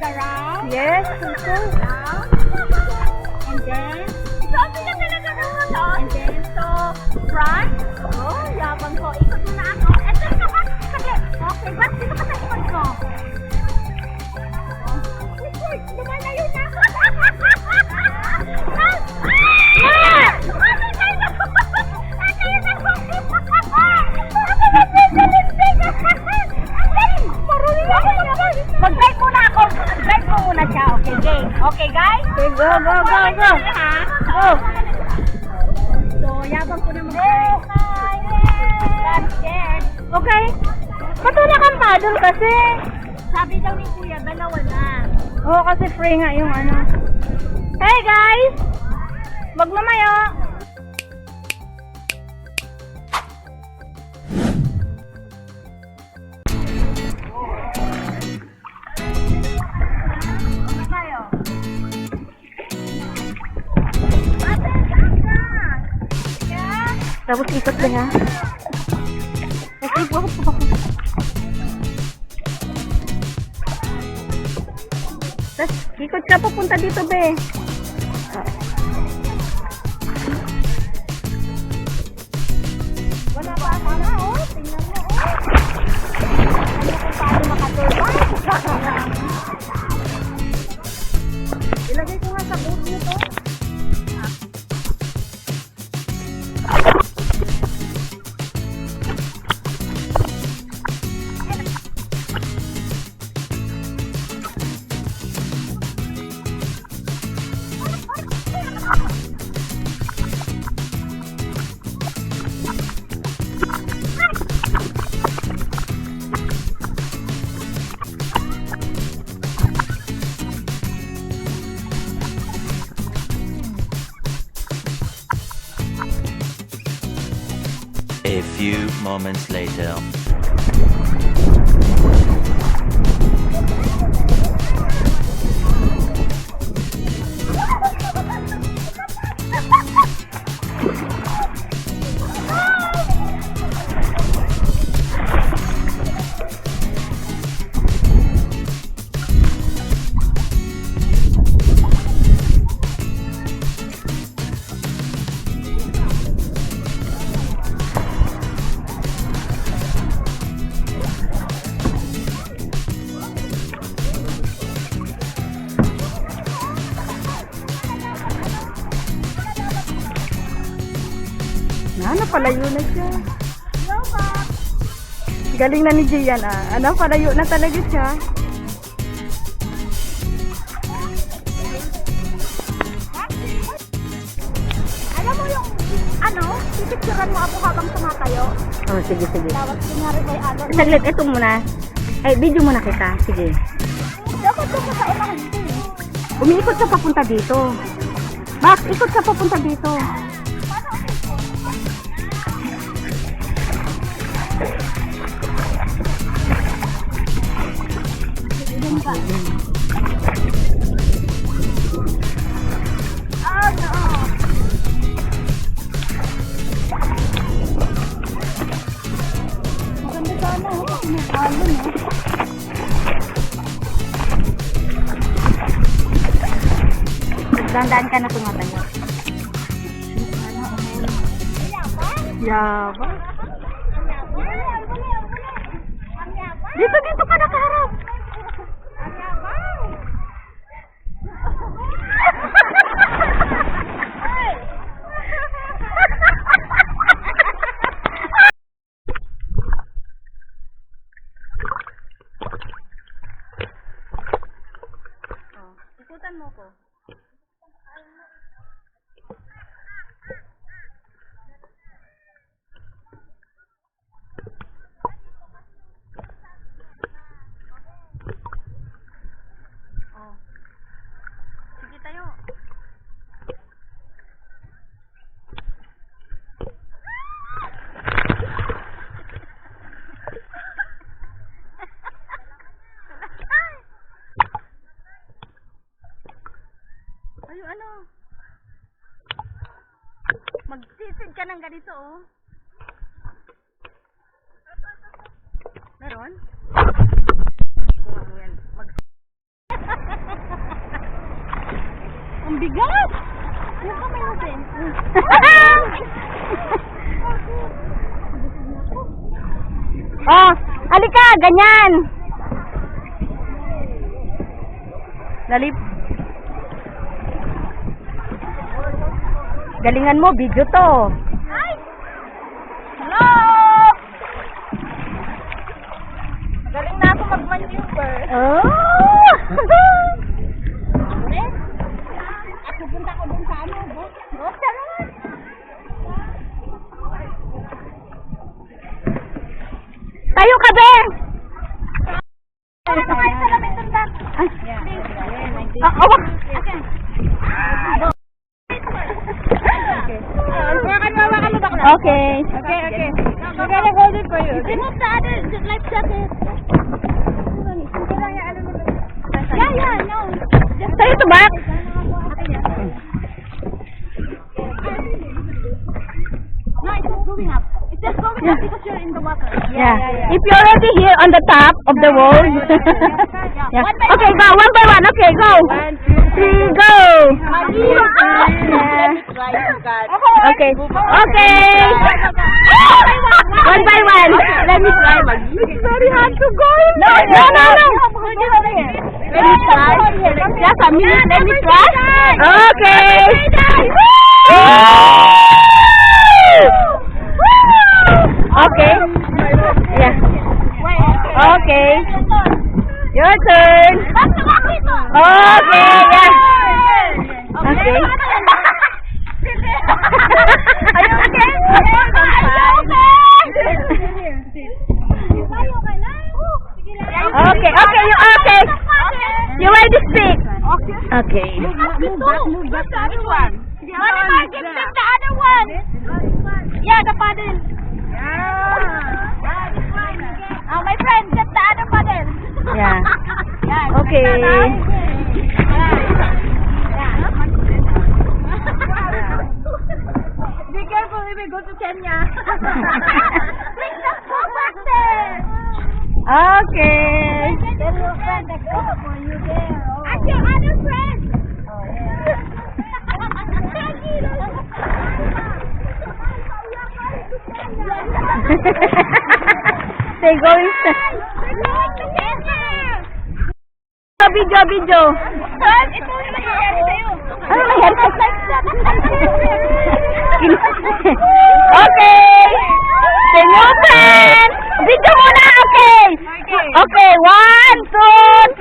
the round. Yes, ito. Round. And then, so, sila talaga naman, And then, so, front. Oh, yabang ko. Go. So, yabang ko. Hey, hi! I'm. Okay. Patula kang paddle kasi. Sabi daw ni Kuya, dalawa na. Oo, kasi free nga yung ano. Hey guys! Wag Tapos ikot. Okay, bakit pa ako? Tapos, ikot ka papunta dito, be. Wala few moments later. Na, napalayo na siya. Galing na ni Gian ah. Ano, palayo na talaga siya. Alam mo yung, ano, pipicturean mo ako habang tumatayo. Oh, sige, sige. Tapos kunyari kay ano. Saglit, ito muna. Ay, video muna kita. Sige. Dapat ka sa MRT. Umiikot ka papunta dito. Max, ikot ka papunta dito. Oh. Pinakalo, no? Dandaan ka na tumatayo. Yaba. loco. yung ano. Magsisid ka ng ganito, oh. Meron? Well, mag... Ang bigat! Ano ka may natin? oh, alika, ganyan! Lalip. Galingan mo, video to. Ay! Hello! Magaling na ako mag-maneuver. Oh! At pupunta ko dun sa ano, boss. Boss, charot! Tayo ka, be! Okay. Okay, okay. We're gonna hold it for you. Remove the other life jacket. Yeah, yeah, no. Just Tayo to back. No, it's just going up. It's just going up because you're in the water. Yeah. Yeah. If you're already here on the top of the wall. yeah. One by Okay, go. One by one. Okay, go. Three, go. Okay. Okay. One by one. Let me try. It's very hard to go. No, no, no, no. Let me try. Just a minute. Let me try. Okay. Okay. Yeah. Okay. Your turn. Okay, yeah. Okay. Are you okay? Okay, okay, you okay. You ready to speak? Okay. Move back other one. Give them the other one. Yeah, the paddle. Oh, my friend, get the other paddle. Yeah. Yeah. Okay. Be careful if we go to Kenya. Bring the phone back there. Okay. Tell your friend that go for you there. Ask your other friend. Say going. Video, video. Saan? Ito yung nangyayari sa'yo. Ano nangyari? okay. Say new friend. Video muna, okay. Okay, one, two!